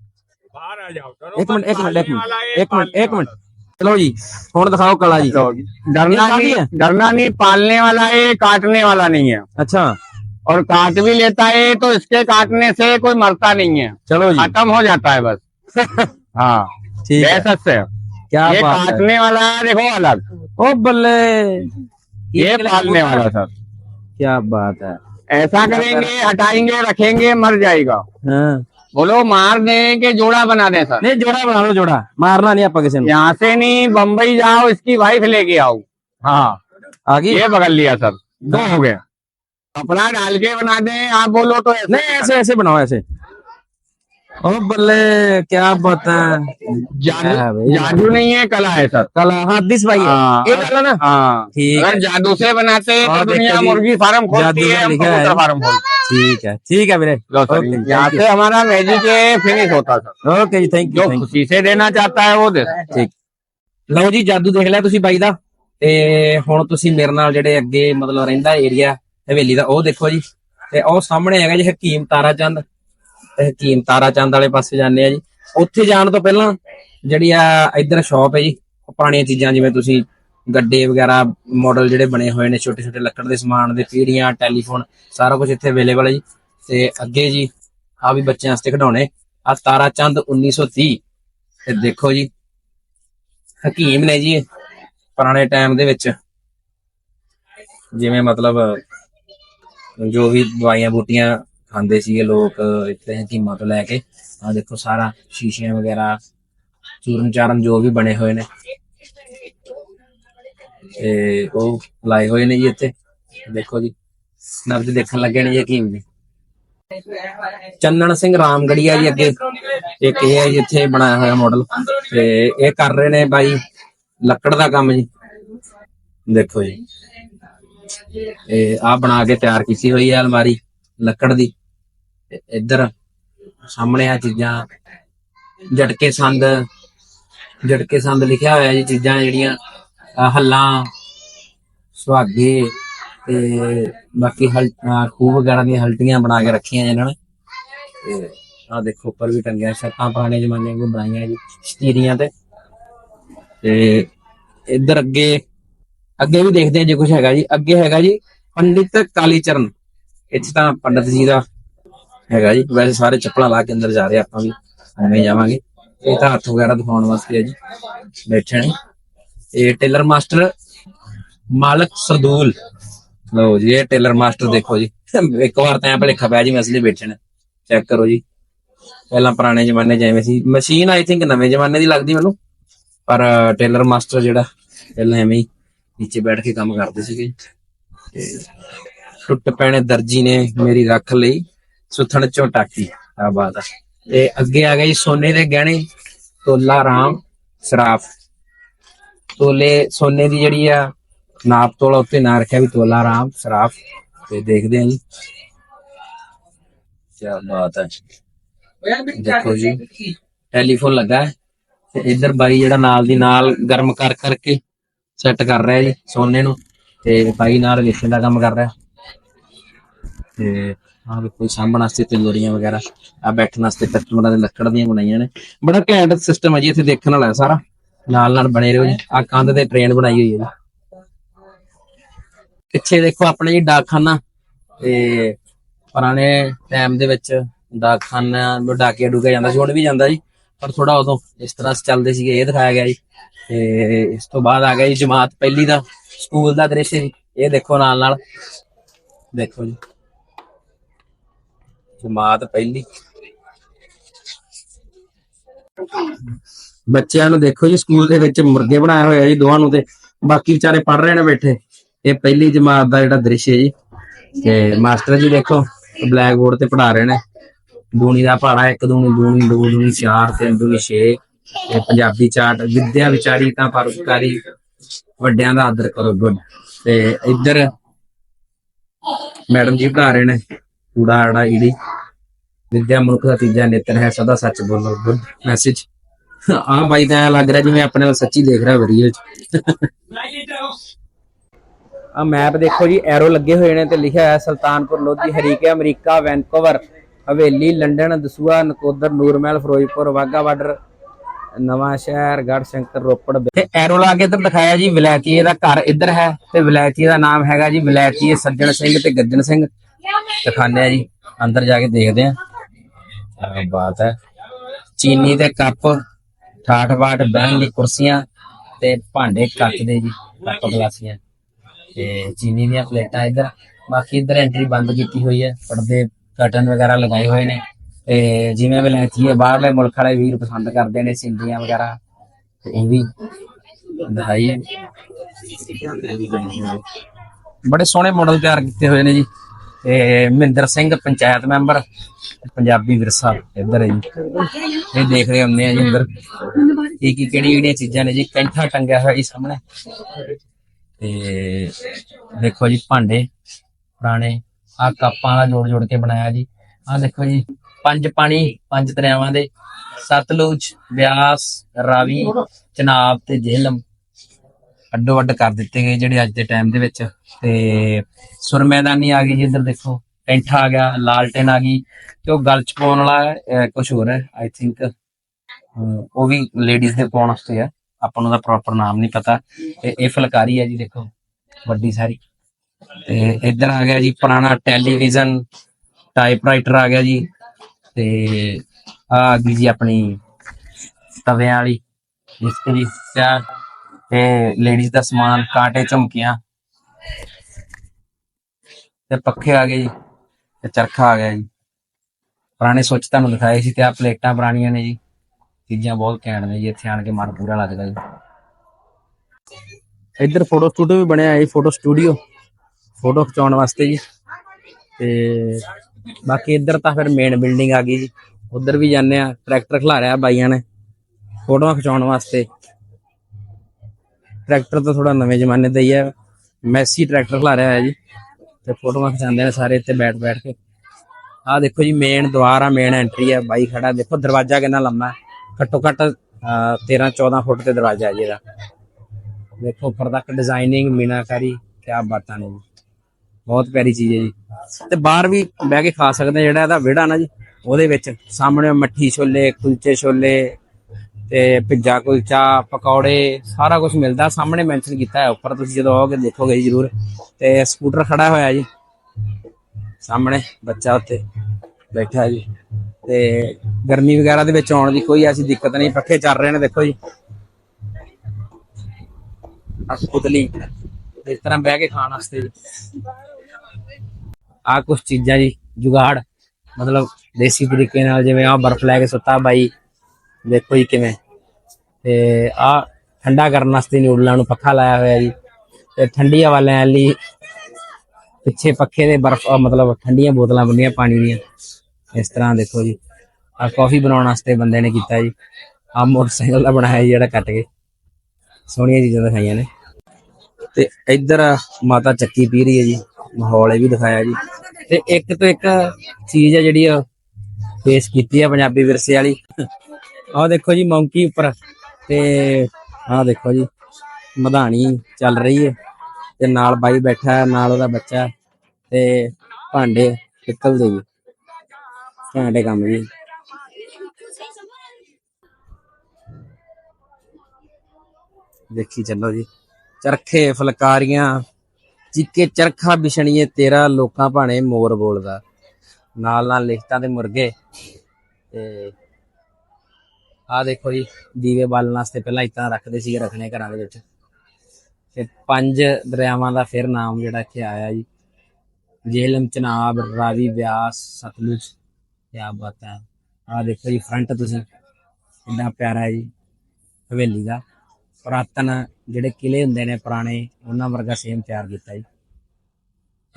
बाहर आ जाओ चलो ਇੱਕ ਮਿੰਟ ਇੱਕ ਮਿੰਟ ਇੱਕ पालने वाला ਮਿੰਟ है, ਇੱਕ ਮਿੰਟ पालने ਇੱਕ ਮਿੰਟ वाला। ਚਲੋ ਜੀ ਹੁਣ ਦਿਖਾਓ ਕਲਾ ਜੀ डरना ये काफी नहीं है? डरना नहीं पालने वाला है काटने वाला नहीं है ਅੱਛਾ और काट भी लेता है तो इसके काटने से कोई मरता नहीं है ਚਲੋ ਜੀ खत्म हो जाता है बस हाँ ठीक है बेसत से क्या ये बात है काटने वाला है देखो अलग ओ बल्ले ये पालने वाला सर क्या बात है। ऐसा करेंगे हटाएँगे रखेंगे मर जाएगा। हाँ। बोलो मार दे के जोड़ा बना दे सर? नहीं जोड़ा बना लो जोड़ा। मारना नहीं आपका किसी यहाँ से नहीं बम्बई जाओ इसकी वाइफ लेके आओ। हाँ। आगे। ये बगल लिया सर। दो हो गया कपड़ा डाल के बना दे आप बोलो तो ऐसे। नहीं ऐसे ऐसे बनाओ ऐसे। ओ बल्ले क्या बात है क्या जादू है भाई? जादू नहीं है कला है सर कला हाँ दिस भाई है हाँ, एक कला ना हाँ ठीक है अगर जादू से बनाते हैं हाँ, तो दुनिया देखो जी, मुर्गी फार्म खोलती जादू है में हम लिखा है। कबूतर फार्म खोलते ठीक है ठीक है मेरे हैं सर, ओके यहाँ से हमारा मैजिक फिनिश होता सर ओके जी थैंक जो यू थैंक खुशी से देना चाहता है वो दे ਠੀਕ ਲਓ ਜੀ ਜਾਦੂ ਦੇਖ ਲਿਆ ਤੁਸੀਂ ਬਾਈ ਦਾ ਤੇ ਹੁਣ ਤੁਸੀਂ ਮੇਰੇ ਨਾਲ ਜਿਹੜੇ ਅੱਗੇ ਮਤਲਬ ਰਹਿੰਦਾ ਏਰੀਆ ਹਵੇਲੀ ਦਾ ਉਹ ਦੇਖੋ ਜੀ ਤੇ ਉਹ ਸਾਹਮਣੇ ਹੈਗਾ ਜੀ ਹਕੀਮ ਤਾਰਾ ਚੰਦ ਤੇ ਹਕੀਮ ਤਾਰਾ ਚੰਦ ਵਾਲੇ ਪਾਸੇ ਜਾਂਦੇ ਆ ਜੀ। ਉੱਥੇ ਜਾਣ ਤੋਂ ਪਹਿਲਾਂ ਜਿਹੜੀ ਆ ਇੱਧਰ ਸ਼ਾਪ ਹੈ ਜੀ ਪੁਰਾਣੀਆਂ ਚੀਜ਼ਾਂ ਜਿਵੇਂ ਤੁਸੀਂ ਗੱਡੇ ਵਗੈਰਾ ਮਾਡਲ ਜਿਹੜੇ ਬਣੇ ਹੋਏ ਨੇ, ਛੋਟੇ ਛੋਟੇ ਲੱਕੜ ਦੇ ਸਮਾਨ ਦੇ ਪੀੜੀਆਂ ਟੈਲੀਫੋਨ ਸਾਰਾ ਕੁਝ ਇੱਥੇ ਅਵੇਲੇਬਲ ਹੈ ਜੀ। ਤੇ ਅੱਗੇ ਜੀ ਆ ਵੀ ਬੱਚਿਆਂ ਵਾਸਤੇ ਖਿਡੌਣੇ ਆ ਤਾਰਾ ਚੰਦ 1930 ਤੇ ਦੇਖੋ ਜੀ, ਹਕੀਮ ਨੇ ਜੀ ਪੁਰਾਣੇ ਟਾਈਮ ਦੇ ਵਿੱਚ ਜਿਵੇਂ ਮਤਲਬ ਜੋ ਵੀ ਦਵਾਈਆਂ ਬੂਟੀਆਂ ਖਾਂਦੇ ਸੀਗੇ ਲੋਕ ਇੱਥੇ ਹਕੀਮਾਂ ਤੋਂ ਲੈ ਕੇ। ਆ ਦੇਖੋ ਸਾਰਾ ਸ਼ੀਸ਼ੀਆਂ ਵਗੈਰਾ, ਚੂਰਨ ਚਾਰਨ ਜੋ ਵੀ ਬਣੇ ਹੋਏ ਨੇ। ਤੇ ਉਹ ਲਾਏ ਹੋਏ ਨੇ ਜੀ ਇੱਥੇ। ਦੇਖੋ ਜੀ, ਨਬਜ਼ ਦੇਖਣ ਲੱਗੇ ਨੇ ਜੀ ਹਕੀਮ ਜੀ। ਚੰਨਣ ਸਿੰਘ ਰਾਮਗੜੀਆ ਜੀ ਅੱਗੇ ਇੱਕ ਇਹ ਹੈ ਜਿੱਥੇ ਬਣਾਇਆ ਹੋਇਆ ਮਾਡਲ ਤੇ ਇਹ ਕਰ ਰਹੇ ਨੇ ਬਾਈ ਲੱਕੜ ਦਾ ਕੰਮ ਜੀ। ਦੇਖੋ ਜੀ। ਇਹ ਆ ਬਣਾ ਕੇ ਤਿਆਰ ਕੀਤੀ ਹੋਈ ਹੈ ਅਲਮਾਰੀ ਲੱਕੜ ਦੀ। ਇੱਧਰ ਸਾਹਮਣੇ ਆ ਚੀਜ਼ਾਂ। ਝਟਕੇ ਸੰਦ ਜਟਕੇ ਸੰਦ ਲਿਖਿਆ ਹੋਇਆ ਜੀ ਚੀਜ਼ਾਂ ਜਿਹੜੀਆਂ ਹੱਲਾਂ, ਸੁਹਾਗੇ ਤੇ ਬਾਕੀ ਹਲ ਖੂਹ ਵਗੈਰਾ ਦੀਆਂ ਹਲਟੀਆਂ ਬਣਾ ਕੇ ਰੱਖੀਆਂ ਇਹਨਾਂ ਨੇ। ਤੇ ਆ ਦੇਖੋ, ਉੱਪਰ ਵੀ ਟੰਗਿਆ ਛੱਤਾਂ ਪੁਰਾਣੇ ਜ਼ਮਾਨੇ ਦੀਆਂ ਬਣਾਈਆਂ ਜੀ, ਸਟੀਰੀਆਂ ਤੇ। ਤੇ ਇੱਧਰ ਅੱਗੇ ਅੱਗੇ ਵੀ ਦੇਖਦੇ ਆ ਜੇ ਕੁਝ ਹੈਗਾ ਜੀ। ਅੱਗੇ ਹੈਗਾ ਜੀ ਪੰਡਿਤ ਕਾਲੀਚਰਨ। ਇੱਥੇ ਤਾਂ ਪੰਡਤ ਜੀ ਦਾ ਹੈਗਾ ਜੀ। ਵੈਸੇ ਸਾਰੇ ਚੱਪਲਾਂ ਲਾ ਕੇ ਅੰਦਰ ਜਾ ਰਹੇ ਆਪਾਂ ਵੀ। ਐਵੇਂ ਜਾਵਾਂਗੇ। ਇਹ ਤਾਂ ਹੱਥ ਵਗੈਰਾ ਦਿਖਾਉਣ ਵਾਸਤੇ ਹੈ ਜੀ। ਬੈਠੇ ਨੇ। ਇਹ ਟੇਲਰ ਮਾਸਟਰ ਮਾਲਕ ਸਰਦੂਲ। ਲਓ ਜੀ, ਇਹ ਟੇਲਰ ਮਾਸਟਰ ਦੇਖੋ ਜੀ। ਇੱਕ ਵਾਰ ਤਾਂ ਭਲੇਖਾ ਪਿਆ ਜੀ, ਮੈਂ ਅਸਲੀ ਬੈਠੇ ਨੇ। ਚੈੱਕ ਕਰੋ ਜੀ। ਪਹਿਲਾਂ ਪੁਰਾਣੇ ਜ਼ਮਾਨੇ 'ਚ ਸੀ। ਮਸ਼ੀਨ ਆਈ ਥਿੰਕ ਨਵੇਂ ਜ਼ਮਾਨੇ ਦੀ ਲੱਗਦੀ ਮੈਨੂੰ। ਪਰ ਟੇਲਰ ਮਾਸਟਰ ਜਿਹੜਾ, ਪਹਿਲਾਂ ਐਵੇਂ ਹੀ ਨੀਚੇ ਬੈਠ ਕੇ ਕੰਮ ਕਰਦੇ ਸੀਗੇ। ਤੇ ਟੁੱਟ ਪੈਣੇ ਦਰਜੀ ਨੇ ਮੇਰੀ ਰੱਖ ਲਈ। ਸੁਥਣ ਚੋਂ ਆ ਬਾਤ ਤੇ ਅੱਗੇ ਆ ਗਿਆ ਜੀ ਸੋਨੇ ਦੇ ਗਹਿਣੇ, ਤੋਲਾ ਰਾਮ, ਸਰਾਫ। ਤੋਲੇ, ਸੋਨੇ ਦੀ ਜਿਹੜੀ ਆ, ਨਾਪ ਤੋਲਾ ਉੱਤੇ ਨਾ ਰੱਖਿਆ ਵੀ ਤੋਲਾ ਰਾਮ, ਸਰਾਫ, ਤੇ ਦੇਖਦੇ ਆ ਜੀ। ਕੀ ਬਾਤ ਹੈ ਦੇਖੋ ਜੀ, ਟੈਲੀਫੋਨ ਲੱਗਾ ਹੈ, ਤੇ ਇੱਧਰ ਬਾਈ ਜਿਹੜਾ ਨਾਲ ਦੀ ਨਾਲ ਗਰਮ ਕਰ ਕਰਕੇ ਸੈੱਟ ਕਰ ਰਿਹਾ ਜੀ, ਸੋਨੇ ਨੂੰ। ਤੇ ਬਾਈ ਨਾਲ ਰਿਲੇਸ਼ਨ ਦਾ ਕੰਮ ਕਰ ਰਿਹਾ। ਤੇ ਆਹ ਵੀ ਕੋਈ ਸਾਂਭਣ ਵਾਸਤੇ ਤਿਲੋੜੀਆਂ ਵਗੈਰਾ ਆ ਬੈਠਣ ਵਾਸਤੇ ਕਸਟਮਰਾਂ ਦੇ ਲੱਕੜ ਦੀਆਂ ਬਣਾਈਆਂ ਨੇ। ਬੜਾ ਘੈਂਟ ਸਿਸਟਮ ਹੈ ਜੀ, ਇੱਥੇ ਦੇਖਣ ਵਾਲਾ ਸਾਰਾ। ਨਾਲ ਨਾਲ ਬਣੇ ਰਹੋ ਜੀ ਆ ਕੰਧ ਤੇ ਟ੍ਰੇਨ ਬਣਾਈ ਹੋਈ ਹੈ ਜੀ। ਪਿੱਛੇ ਦੇਖੋ ਆਪਣੇ ਜੀ ਡਾਕਖਾਨਾ, ਤੇ ਪੁਰਾਣੇ ਟਾਈਮ ਦੇ ਵਿੱਚ ਡਾਕਖਾਨਾ ਡਾਕਿਆ ਡੁਕਿਆ ਜਾਂਦਾ ਸੀ, ਹੁਣ ਵੀ ਜਾਂਦਾ ਜੀ। ਪਰ ਥੋੜਾ ਉਦੋਂ ਇਸ ਤਰ੍ਹਾਂ ਚੱਲਦੇ ਸੀਗੇ, ਇਹ ਦਿਖਾਇਆ ਗਿਆ ਜੀ। ਤੇ ਇਸ ਤੋਂ ਬਾਅਦ ਆ ਗਿਆ ਜੀ ਜਮਾਤ ਪਹਿਲੀ ਦਾ, ਸਕੂਲ ਦਾ ਦ੍ਰਿਸ਼ ਜੀ, ਇਹ ਦੇਖੋ ਨਾਲ ਨਾਲ। ਦੇਖੋ ਜੀ। ਜਮਾਤ ਪਹਿਲੀ। ਬੱਚਿਆਂ ਨੂੰ ਦੇਖੋ ਜੀ, ਸਕੂਲ ਦੇ ਵਿੱਚ ਮੁਰਗੇ ਬਣਾਏ ਹੋਏ ਆ ਜੀ ਦੋਵਾਂ ਨੂੰ ਤੇ ਬਾਕੀ ਵਿਚਾਰੇ ਪੜ ਰਹੇ ਨੇ ਬੈਠੇ। ਇਹ ਪਹਿਲੀ ਜਮਾਤ ਦਾ ਜਿਹੜਾ ਦ੍ਰਿਸ਼ ਹੈ ਜੀ। ਤੇ ਮਾਸਟਰ ਜੀ ਦੇਖੋ ਬਲੈਕ ਬੋਰਡ ਤੇ ਪੜਾ ਰਹੇ ਨੇ। ਦੂਣੀ ਦਾ ਪਹਾੜਾ ਇੱਕ, ਦੂਣੀ ਦੂਣੀ, ਦੋ, ਦੂਣੀ ਚਾਰ ਤਿੰਨ ਦੂਣੀ ਛੇ। ਤੇ ਪੰਜਾਬੀ ਚਾਟ ਵਿਦਿਆ ਵਿਚਾਰੀ ਤਾਂ ਪਰਉਪਕਾਰੀ ਵੱਡਿਆਂ ਦਾ ਆਦਰ ਕਰੋ ਗੁੱਡ ਤੇ ਇੱਧਰ ਮੈਡਮ ਜੀ ਪੜਾ ਰਹੇ ਨੇ। ਕੂੜਾ ਆੜਾ ਈੜੀ। ਵਿਦਿਆ ਮਨੁੱਖ ਦਾ ਤੀਜਾ ਨੇਤਰ ਹੈ ਸਦਾ ਸੱਚ ਬੋਲੋ ਗੁੱਡ ਮੈਸੇਜ। ਆ ਬਾਈ ਤਾਂ ਲੱਗ ਰਿਹਾ ਜਿਵੇਂ ਆਪਣੇ ਨਾਲ ਸੱਚੀ ਦੇਖ ਰਿਹਾ ਵੀਡੀਓ ਚ। ਆ ਮੈਪ ਦੇਖੋ ਜੀ ਐਰੋ ਲੱਗੇ ਹੋਏ ਨੇ ਤੇ ਲਿਖਿਆ ਹੈ Sultanpur Lodhi Harike America Vancouver Haveli London Dasuya Nakodar Nurmahal Firozpur Wagah border Nawanshahr ਗੜ ਸ਼ੰਕਰ ਰੋਪੜ ਤੇ ਐਰੋ ਲਾ ਕੇ ਇੱਧਰ ਦਿਖਾਇਆ ਜੀ ਵਿਲਾਇਤੀਏ ਦਾ ਘਰ ਇੱਧਰ ਹੈ ਤੇ ਵਿਲਾਇਤੀਏ ਦਾ ਨਾਮ ਹੈਗਾ ਜੀ ਵਿਲਾਇਤੀਏ ਸੱਜਣ ਸਿੰਘ ਤੇ ਗੱਜਣ ਸਿੰਘ। ਦਿਖਾਉਂਦੇ ਆ ਜੀ, ਅੰਦਰ ਜਾ ਕੇ ਦੇਖਦੇ ਆ। ਕੀ ਬਾਤ ਹੈ। ਚੀਨੀ ਦੇ ਕੱਪ, ਠਾਠ ਬਾਠ ਬਹਿਣ ਲਈ ਕੁਰਸੀਆਂ ਤੇ ਭਾਂਡੇ ਕੱਚ ਦੇ ਜੀ, ਕੱਪ ਗਲਾਸੀਆਂ। ਤੇ ਚੀਨੀ ਦੀਆਂ ਪਲੇਟਾਂ ਇੱਧਰ, ਬਾਕੀ ਇੱਧਰ ਐਂਟਰੀ ਬੰਦ ਕੀਤੀ ਹੋਈ ਹੈ। ਪਰਦੇ ਕਰਟਨ ਵਗੈਰਾ ਲਗਾਏ ਹੋਏ ਨੇ। ਤੇ ਜਿਵੇਂ ਵਲੈਤੀ ਹੈ ਬਾਹਰਲੇ ਮੁਲਕ ਵਾਲੇ ਵੀਰ ਪਸੰਦ ਕਰਦੇ ਨੇ ਸਿੰਧੀਆਂ ਵਗੈਰਾ। ਉਹ ਵੀ ਦਿਖਾਈ ਬੜੇ ਸੋਹਣੇ ਮਾਡਲ ਤਿਆਰ ਕੀਤੇ ਹੋਏ ਨੇ ਜੀ। ਤੇ ਮਹਿੰਦਰ ਸਿੰਘ, ਪੰਚਾਇਤ ਮੈਂਬਰ, ਪੰਜਾਬੀ ਵਿਰਸਾ ਇੱਧਰ ਹੈ ਜੀ। ਇਹ ਦੇਖ ਰਹੇ ਹੁੰਦੇ ਆ ਜੀ ਅੰਦਰ। ਕੀ ਕੀ ਕਿਹੜੀ ਕਿਹੜੀਆਂ ਚੀਜ਼ਾਂ ਨੇ ਜੀ? ਕੈਂਠਾ ਟੰਗਿਆ ਹੋਇਆ ਜੀ ਸਾਹਮਣੇ। ਤੇ ਦੇਖੋ ਜੀ ਭਾਂਡੇ ਪੁਰਾਣੇ ਆ ਕੱਪਾਂ ਦਾ ਜੋੜ ਜੋੜ ਕੇ ਬਣਾਇਆ ਜੀ। ਆ ਦੇਖੋ ਜੀ, ਪੰਜ ਪਾਣੀ, ਪੰਜ ਦਰਿਆਵਾਂ ਦੇ। ਸਤਲੁਜ, ਬਿਆਸ, ਰਾਵੀ, ਚਨਾਬ ਤੇ ਜੇਹਲਮ। ਅੱਡੋ ਅੱਡ ਕਰ ਦਿੱਤੇ ਗਏ ਜਿਹੜੇ ਅੱਜ ਦੇ ਟਾਈਮ ਦੇ ਵਿੱਚ। ਤੇ ਸੁਰਮੈਦਾਨੀ ਆ ਗਈ ਜੀ ਇੱਧਰ ਦੇਖੋ। ਕੈਂਠਾ ਆ ਗਿਆ ਲਾਲਟਨ ਆ ਗਈ ਤੇ ਉਹ ਗਲ ਚ ਪਾਉਣ ਵਾਲਾ ਕੁਝ ਹੋਰ ਹੈ ਆਈ ਥਿੰਕ ਉਹ ਵੀ ਲੇਡੀਜ਼ ਦੇ ਪਾਉਣ ਵਾਸਤੇ ਹੈ ਆਪਾਂ ਨੂੰ ਦਾ ਪ੍ਰੋਪਰ ਨਾਮ ਨਹੀਂ ਪਤਾ। ਤੇ ਇਹ ਫੁਲਕਾਰੀ ਹੈ ਜੀ ਦੇਖੋ, ਵੱਡੀ ਸਾਰੀ। ਤੇ ਇੱਧਰ ਆ ਗਿਆ ਜੀ ਪੁਰਾਣਾ ਟੈਲੀਵਿਜ਼ਨ ਟਾਈਪਰਾਈਟਰ ਆ ਗਿਆ ਜੀ। ਤੇ ਆ ਆ ਗਈ ਜੀ ਆਪਣੀ ਤਵਿਆਂ ਵਾਲੀ। ਜਿਸ ਤੇ ਜੀ ਤੇ ਲੇਡੀਜ਼ ਦਾ ਸਮਾਨ ਕਾਂਟੇ ਝੁਮਕੀਆਂ। ਤੇ ਪੱਖੇ ਆ ਗਏ ਜੀ, ਤੇ ਚਰਖਾ ਆ ਗਿਆ ਜੀ। ਪੁਰਾਣੇ ਸੁੱਚ ਤੁਹਾਨੂੰ ਦਿਖਾਏ ਸੀ ਤੇ ਆ ਪਲੇਟਾਂ ਪੁਰਾਣੀਆਂ ਨੇ ਜੀ। ਚੀਜ਼ਾਂ ਬਹੁਤ ਘੈਂਟ ਨੇ ਜੀ, ਇੱਥੇ ਆਣ ਕੇ ਮਨ ਪੂਰਾ ਲੱਗਦਾ ਜੀ। ਇੱਧਰ ਫੋਟੋ ਸਟੂਡੀਓ ਵੀ ਬਣਿਆ ਹੈ ਫੋਟੋ ਸਟੂਡੀਓ ਫੋਟੋ ਖਿਚਾਉਣ ਵਾਸਤੇ ਜੀ। ਤੇ ਬਾਕੀ ਇੱਧਰ ਤਾਂ ਫਿਰ ਮੇਨ ਬਿਲਡਿੰਗ ਆ ਗਈ ਜੀ। ਉਧਰ ਵੀ ਜਾਂਦੇ ਆ, ਟਰੈਕਟਰ ਖਲਾ ਰਿਹਾ ਬਾਈਆਂ ਨੇ। ਫੋਟੋਆਂ ਖਿਚਾਉਣ ਵਾਸਤੇ। ਟਰੈਕਟਰ ਤਾਂ ਥੋੜਾ ਨਵੇਂ ਜ਼ਮਾਨੇ ਦਾ ਹੀ ਹੈ। ਮੈਸੀ ਟਰੈਕਟਰ ਖਲਾ ਰਿਹਾ ਹੈ ਜੀ। ਤੇ ਫੋਟੋਆਂ ਖਿਚਾਉਂਦੇ ਨੇ ਸਾਰੇ ਇੱਥੇ ਬੈਠ ਬੈਠ ਕੇ। ਆਹ ਦੇਖੋ ਜੀ ਮੇਨ ਦੁਆਰ ਆ ਮੇਨ ਐਂਟਰੀ ਹੈ ਬਾਈ ਖੜਾ। ਦੇਖੋ ਦਰਵਾਜ਼ਾ ਕਿੰਨਾ ਲੰਮਾ ਹੈ। ਘੱਟੋ ਘੱਟ 13 14 ਫੁੱਟ ਤੇ ਦਰਵਾਜ਼ਾ ਹੈ ਜੀ ਇਹਦਾ। ਦੇਖੋ ਉੱਪਰ ਤੱਕ ਡਿਜ਼ਾਈਨਿੰਗ ਮੀਨਾਕਾਰੀ ਕਿਆ ਬਾਤਾਂ ਨੇ ਜੀ। ਬਹੁਤ ਪਿਆਰੀ ਚੀਜ਼ ਹੈ ਜੀ। ਤੇ ਬਾਹਰ ਵੀ ਬਹਿ ਕੇ ਖਾ ਸਕਦੇ ਜਿਹੜਾ ਇਹਦਾ ਵਿਹੜਾ ਨਾ ਜੀ, ਉਹਦੇ ਵਿੱਚ ਸਾਹਮਣੇ ਮੱਠੀ ਛੋਲੇ, ਕੁਲਚੇ ਛੋਲੇ ਤੇ ਪਿੱਜ਼ਾ ਕੁਲਚਾ, ਪਕੌੜੇ, ਸਾਰਾ ਕੁਝ ਮਿਲਦਾ। ਸਾਹਮਣੇ ਮੈਂਸ਼ਨ ਕੀਤਾ ਹੈ, ਉੱਪਰ ਤੁਸੀਂ ਜਦੋਂ ਆਓਗੇ ਦੇਖੋਗੇ ਜ਼ਰੂਰ। ਤੇ ਸਕੂਟਰ ਖੜਾ ਹੋਇਆ ਜੀ। ਸਾਹਮਣੇ ਬੱਚਾ ਉੱਤੇ ਬੈਠਾ ਜੀ। ਤੇ ਗਰਮੀ ਵਗੈਰਾ ਦੇ ਵਿੱਚ ਆਉਣ ਦੀ ਕੋਈ ਐਸੀ ਦਿੱਕਤ ਨਹੀਂ। ਪੱਖੇ ਚੱਲ ਰਹੇ ਨੇ, ਦੇਖੋ ਜੀ। ਅਸਪੁਤਲੀ ਇਸ ਤਰ੍ਹਾਂ ਬਹਿ ਕੇ ਖਾਣ ਵਾਸਤੇ ਜੀ। ਆ ਕੁਝ ਚੀਜ਼ਾਂ ਜੀ, ਜੁਗਾੜ। ਮਤਲਬ ਦੇਸੀ ਤਰੀਕੇ ਨਾਲ ਜਿਵੇਂ ਆ ਬਰਫ ਲੈ ਕੇ ਸੁੱਤਾ ਬਾਈ। ਦੇਖੋ ਜੀ ਕਿਵੇਂ। ਤੇ ਆ ਠੰਡਾ ਕਰਨ ਵਾਸਤੇ ਨਿਊਡਲਾਂ ਨੂੰ ਪੱਖਾ ਲਾਇਆ ਹੋਇਆ ਜੀ। ਤੇ ਠੰਡੀ ਹਵਾ ਲੈਣ ਲਈ ਪਿੱਛੇ ਪੱਖੇ ਦੇ ਬਰਫ ਮਤਲਬ ਠੰਡੀਆਂ ਬੋਤਲਾਂ ਬੰਦੀਆਂ ਪਾਣੀ ਦੀਆਂ। ਇਸ ਤਰ੍ਹਾਂ ਦੇਖੋ ਜੀ। ਆ ਕਾਫੀ ਬਣਾਉਣ ਵਾਸਤੇ ਬੰਦੇ ਨੇ ਕੀਤਾ ਜੀ। ਆ ਮੋਟਰਸਾਈਕਲ ਦਾ ਬਣਾਇਆ ਜੀ, ਜਿਹੜਾ ਕੱਟ ਕੇ। ਸੋਹਣੀਆਂ ਚੀਜ਼ਾਂ ਦਿਖਾਈਆਂ ਨੇ। ਤੇ ਇੱਧਰ ਮਾਤਾ ਚੱਕੀ ਪੀ ਰਹੀ ਹੈ ਜੀ। ਮਾਹੌਲ ਇਹ ਵੀ ਦਿਖਾਇਆ ਜੀ। ਤੇ ਇੱਕ ਤੋਂ ਇੱਕ ਚੀਜ਼ ਹੈ ਜਿਹੜੀ ਆ ਪੇਸ਼ ਕੀਤੀ ਹੈ ਪੰਜਾਬੀ ਵਿਰਸੇ ਵਾਲੀ। ਆਹ ਦੇਖੋ ਜੀ ਮੌਂਕੀ ਉੱਪਰ। ਤੇ ਆਹ ਦੇਖੋ ਜੀ, ਮਧਾਣੀ ਚੱਲ ਰਹੀ ਹੈ। ਤੇ ਨਾਲ ਬਾਈ ਬੈਠਾ ਹੈ, ਨਾਲ ਉਹਦਾ ਬੱਚਾ ਹੈ। ਤੇ ਭਾਂਡੇ ਪਿੱਤਲ ਦੇ ਜੀ ਘੈਂਟੇ ਕੰਮ ਜੀ ਦੇਖੀ ਚੱਲੋ ਜੀ। ਚਰਖੇ, ਫਲਕਾਰੀਆਂ, ਚੀਕੇ, ਚਰਖਾ ਬਿਛਣੀਏ ਤੇਰਾ, ਲੋਕਾਂ ਭਾਣੇ ਮੋਰ ਬੋਲਦਾ। ਨਾਲ ਨਾਲ ਲਿਖਤਾਂ ਦੇ ਮੁਰਗੇ। ਤੇ ਆਹ ਦੇਖੋ ਜੀ, ਦੀਵੇ ਬਾਲਣ ਵਾਸਤੇ ਪਹਿਲਾਂ ਇਤਾਂ ਰੱਖਦੇ ਸੀਗੇ ਰੱਖਣੇ ਘਰਾਂ ਦੇ ਵਿੱਚ। ਤੇ ਪੰਜ ਦਰਿਆਵਾਂ ਦਾ ਫਿਰ ਨਾਮ ਜਿਹੜਾ ਇੱਥੇ ਆਇਆ ਜੀ। ਜੇਹਲਮ ਚਨਾਬ ਰਾਵੀ ਬਿਆਸ, ਸਤਲੁਜ ਕੀ ਬਾਤ ਹੈ। ਆ ਦੇਖੋ ਜੀ ਫਰੰਟ ਤੁਸੀਂ। ਇੰਨਾ ਪਿਆਰਾ ਹੈ ਜੀ, ਹਵੇਲੀ ਦਾ। ਪੁਰਾਤਨ ਜਿਹੜੇ ਕਿਲੇ ਹੁੰਦੇ ਨੇ ਪੁਰਾਣੇ, ਉਹਨਾਂ ਵਰਗਾ ਸੇਮ ਤਿਆਰ ਕੀਤਾ ਜੀ।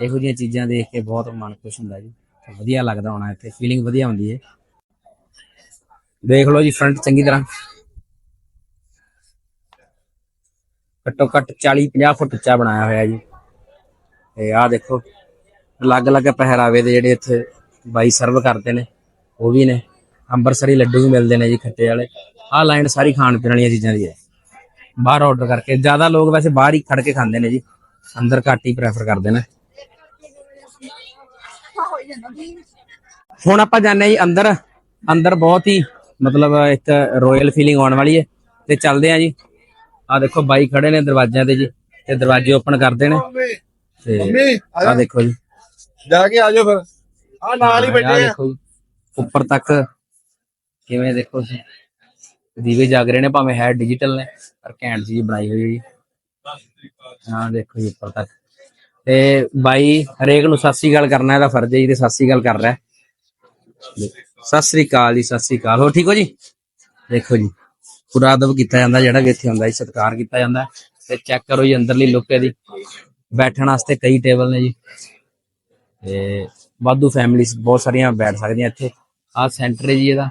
ਇਹੋ ਜਿਹੀਆਂ ਚੀਜ਼ਾਂ ਦੇਖ ਕੇ ਬਹੁਤ ਮਨ ਖੁਸ਼ ਹੁੰਦਾ ਜੀ। ਵਧੀਆ ਲੱਗਦਾ ਹੋਣਾ ਇੱਥੇ ਫੀਲਿੰਗ ਵਧੀਆ ਹੁੰਦੀ ਹੈ। ਦੇਖ ਲਓ ਜੀ ਫਰੰਟ ਚੰਗੀ ਤਰ੍ਹਾਂ। ਘੱਟੋ ਘੱਟ 40 50 ਫੁੱਟ ਉੱਚਾ ਬਣਾਇਆ ਹੋਇਆ ਜੀ। ਤੇ ਆਹ ਦੇਖੋ ਅਲੱਗ-ਅਲੱਗ ਪਹਿਰਾਵੇ ਦੇ ਜਿਹੜੇ ਇੱਥੇ ਬਾਈ ਸਰਵ ਕਰਦੇ ਨੇ, ਉਹ ਵੀ ਨੇ। ਅੰਬਰਸਰੀ ਲੱਡੂ ਵੀ ਮਿਲਦੇ ਨੇ ਜੀ ਖੱਟੇ ਵਾਲੇ। ਆਹ ਲਾਈਨ ਸਾਰੀ ਖਾਣ ਪੀਣ ਵਾਲੀਆਂ ਚੀਜ਼ਾਂ ਦੀ ਹੈ। ਬਾਹਰ ਆਰਡਰ ਕਰਕੇ, ਜ਼ਿਆਦਾ ਲੋਕ ਵੈਸੇ ਬਾਹਰ ਹੀ ਖੜ ਕੇ ਖਾਂਦੇ ਨੇ ਜੀ। ਅੰਦਰ ਘੱਟ ਹੀ ਪ੍ਰੈਫਰ ਕਰਦੇ ਨੇ। ਹੁਣ ਆਪਾਂ ਜਾਂਦੇ ਹਾਂ ਜੀ ਅੰਦਰ। ਅੰਦਰ ਬਹੁਤ ਹੀ ਮਤਲਬ ਇੱਕ ਰਾਇਲ ਫੀਲਿੰਗ ਆਉਣ ਵਾਲੀ ਹੈ। ਤੇ ਚੱਲਦੇ ਆ ਜੀ। ਆ ਦੇਖੋ ਬਾਈ ਖੜੇ ਨੇ ਦਰਵਾਜ਼ਿਆਂ ਤੇ ਜੀ। ਤੇ ਦਰਵਾਜ਼ੇ ਓਪਨ ਕਰਦੇ ਨੇ। ਤੇ ਆ ਦੇਖੋ ਜੀ। ਜਾ ਕੇ ਆ ਜਾਓ ਫਿਰ। ਆ ਨਾਲ ਹੀ ਬੈਠੇ ਆ। ਦੇਖੋ ਜੀ। ਉੱਪਰ ਤੱਕ ਕਿਵੇਂ ਦੇਖੋ ਜੀ। ਦੀਵੇ ਜਗ ਰਹੇ ਨੇ ਭਾਵੇਂ ਹੈ ਡਿਜੀਟਲ ਨੇ ਪਰ ਘੈਂਟ ਚੀਜ਼ ਬਣਾਈ ਹੋਈ ਜੀ। ਹਾਂ ਦੇਖੋ ਜੀ ਉੱਪਰ ਤੱਕ। ਤੇ ਬਾਈ ਹਰੇਕ ਨੂੰ ਸਤਿ ਸ੍ਰੀ ਅਕਾਲ ਕਰਨਾ ਇਹਦਾ ਫਰਜ਼ ਹੈ ਜੀ ਤੇ ਸਤਿ ਸ੍ਰੀ ਅਕਾਲ ਕਰ ਰਿਹਾ। ਸਤਿ ਸ੍ਰੀ ਅਕਾਲ ਜੀ, ਸਤਿ ਸ੍ਰੀ ਅਕਾਲ। ਹੋ ਠੀਕ ਹੋ ਜੀ? ਦੇਖੋ ਜੀ, ਪੂਰਾ ਅਦਬ ਕੀਤਾ ਜਾਂਦਾ ਜਿਹੜਾ ਵੀ ਇੱਥੇ ਹੁੰਦਾ ਜੀ, ਸਤਿਕਾਰ ਕੀਤਾ ਜਾਂਦਾ। ਤੇ ਚੈੱਕ ਕਰੋ ਜੀ ਅੰਦਰਲੀ ਲੁੱਕ ਇਹਦੀ। ਬੈਠਣ ਵਾਸਤੇ ਕਈ ਟੇਬਲ ਨੇ ਜੀ। ਤੇ ਵਾਧੂ ਫੈਮਿਲੀਜ਼ ਬਹੁਤ ਸਾਰੀਆਂ ਬੈਠ ਸਕਦੀਆਂ ਇੱਥੇ। ਆ ਸੈਂਟਰ ਹੈ ਜੀ ਇਹਦਾ।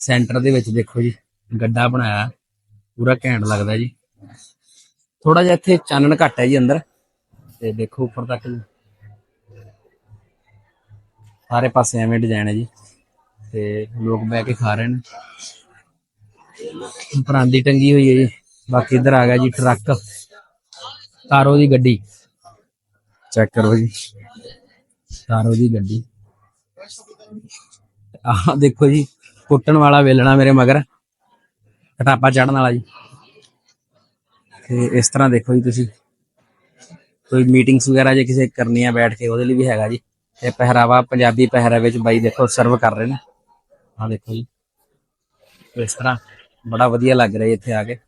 ਸੈਂਟਰ ਦੇ ਵਿੱਚ ਦੇਖੋ ਜੀ, ਗੱਡਾ ਬਣਾਇਆ। ਪੂਰਾ ਘੈਂਟ ਲੱਗਦਾ ਜੀ। ਥੋੜਾ ਜਿਹਾ ਇੱਥੇ ਚਾਨਣ ਘੱਟ ਹੈ ਜੀ ਅੰਦਰ। ਤੇ ਦੇਖੋ ਉੱਪਰ ਤੱਕ ਸਾਰੇ ਪਾਸੇ ਐਵੇਂ ਡਿਜ਼ਾਈਨ ਹੈ ਜੀ। ਤੇ ਲੋਕ ਬਹਿ ਕੇ ਖਾ ਰਹੇ ਨੇ। ਪਰਾਂਦੀ ਟੰਗੀ ਹੋਈ ਹੈ ਜੀ। ਬਾਕੀ ਇੱਧਰ ਆ ਗਿਆ ਜੀ ਟਰੱਕ। ਤਾਰੋ ਦੀ ਗੱਡੀ। ਚੈੱਕ ਕਰੋ ਜੀ। ਤਾਰੋ ਦੀ ਗੱਡੀ। ਆਹ ਦੇਖੋ ਜੀ, ਕੁੱਟਣ ਵਾਲਾ ਵੇਲਣਾ ਮੇਰੇ ਮਗਰ। ਕਟਾਪਾ ਚੜਨ ਵਾਲਾ ਜੀ। ਤੇ ਇਸ ਤਰ੍ਹਾਂ ਦੇਖੋ ਜੀ ਤੁਸੀਂ। ਕੋਈ ਮੀਟਿੰਗਸ ਵਗੈਰਾ ਜੇ ਕਿਸੇ ਕਰਨੀ ਆ ਬੈਠ ਕੇ, ਉਹਦੇ ਲਈ ਵੀ ਹੈਗਾ ਜੀ। ਇਹ ਪਹਿਰਾਵਾ, ਪੰਜਾਬੀ ਪਹਿਰਾਵੇ ਚ ਬਾਈ ਦੇਖੋ ਸਰਵ ਕਰ ਰਹੇ ਨੇ। ਆਹ ਦੇਖੋ ਜੀ। ਇਸ ਤਰ੍ਹਾਂ ਬੜਾ ਵਧੀਆ ਲੱਗ ਰਿਹਾ ਇੱਥੇ ਆ ਕੇ।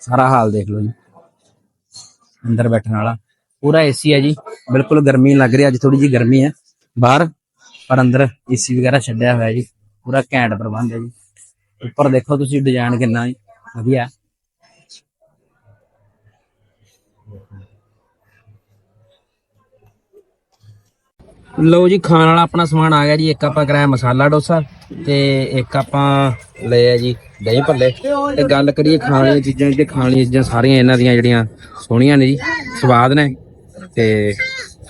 ਸਾਰਾ ਹਾਲ ਦੇਖ ਲਓ ਜੀ। ਅੰਦਰ ਬੈਠਣ ਵਾਲਾ। ਪੂਰਾ ਏਸੀ ਹੈ ਜੀ। ਬਿਲਕੁਲ ਗਰਮੀ ਲੱਗ ਰਹੀ। ਅੱਜ ਥੋੜੀ ਜੀ ਗਰਮੀ ਹੈ ਬਾਹਰ, ਪਰ ਅੰਦਰ ਏਸੀ ਵਗੈਰਾ ਛੱਡਿਆ ਹੋਇਆ ਜੀ। ਪੂਰਾ ਘੈਂਟ ਪ੍ਰਬੰਧ ਹੈ ਜੀ। ਉੱਪਰ ਦੇਖੋ ਤੁਸੀਂ ਡਿਜ਼ਾਈਨ ਕਿੰਨਾ ਜੀ। ਵਧੀਆ। ਲਓ ਜੀ, ਖਾਣ ਵਾਲਾ ਆਪਣਾ ਸਮਾਨ ਆ ਗਿਆ ਜੀ। ਇੱਕ ਆਪਾਂ ਕਰਾਇਆ ਮਸਾਲਾ ਡੋਸਾ ਤੇ ਇੱਕ ਆਪਾਂ ਲਿਆ ਜੀ ਦਹੀਂ ਭੱਲੇ। ਤੇ ਗੱਲ ਕਰੀਏ ਖਾਣ ਵਾਲੀਆਂ ਚੀਜ਼ਾਂ ਦੀ, ਤੇ ਖਾਣ ਵਾਲੀਆਂ ਚੀਜ਼ਾਂ ਸਾਰੀਆਂ ਇਹਨਾਂ ਦੀਆਂ ਜਿਹੜੀਆਂ ਸੋਹਣੀਆਂ ਨੇ ਜੀ, ਸਵਾਦ ਨੇ। ਤੇ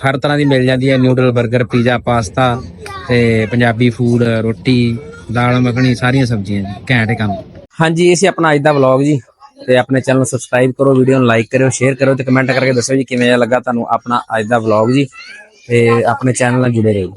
ਹਰ ਤਰ੍ਹਾਂ ਦੀ ਮਿਲ ਜਾਂਦੀ ਹੈ ਨਿਊਡਲ 버ਗਰ ਪੀਜ਼ਾ ਪਾਸਤਾ ਤੇ ਪੰਜਾਬੀ ਫੂਡ ਰੋਟੀ, ਦਾਲ, ਮੱਖਣੀ, ਸਾਰੀਆਂ ਸਬਜ਼ੀਆਂ ਜੀ, ਘੈਂਟ ਕੰਮ। ਹਾਂਜੀ, ਇਹ ਸੀ ਆਪਣਾ ਅੱਜ ਦਾ ਵਲੌਗ ਜੀ। ਤੇ ਆਪਣੇ ਚੈਨਲ ਨੂੰ ਸਬਸਕ੍ਰਾਈਬ ਕਰੋ ਵੀਡੀਓ ਨੂੰ ਲਾਈਕ ਕਰਿਓ ਸ਼ੇਅਰ ਕਰਿਓ ਤੇ ਕਮੈਂਟ ਕਰਕੇ ਦੱਸਿਓ ਜੀ ਕਿਵੇਂ ਲੱਗਾ ਤੁਹਾਨੂੰ ਆਪਣਾ ਅੱਜ ਦਾ ਵਲੌਗ ਜੀ। ਤੇ ਆਪਣੇ ਚੈਨਲ ਨਾਲ ਜੁੜੇ ਰਹੋ।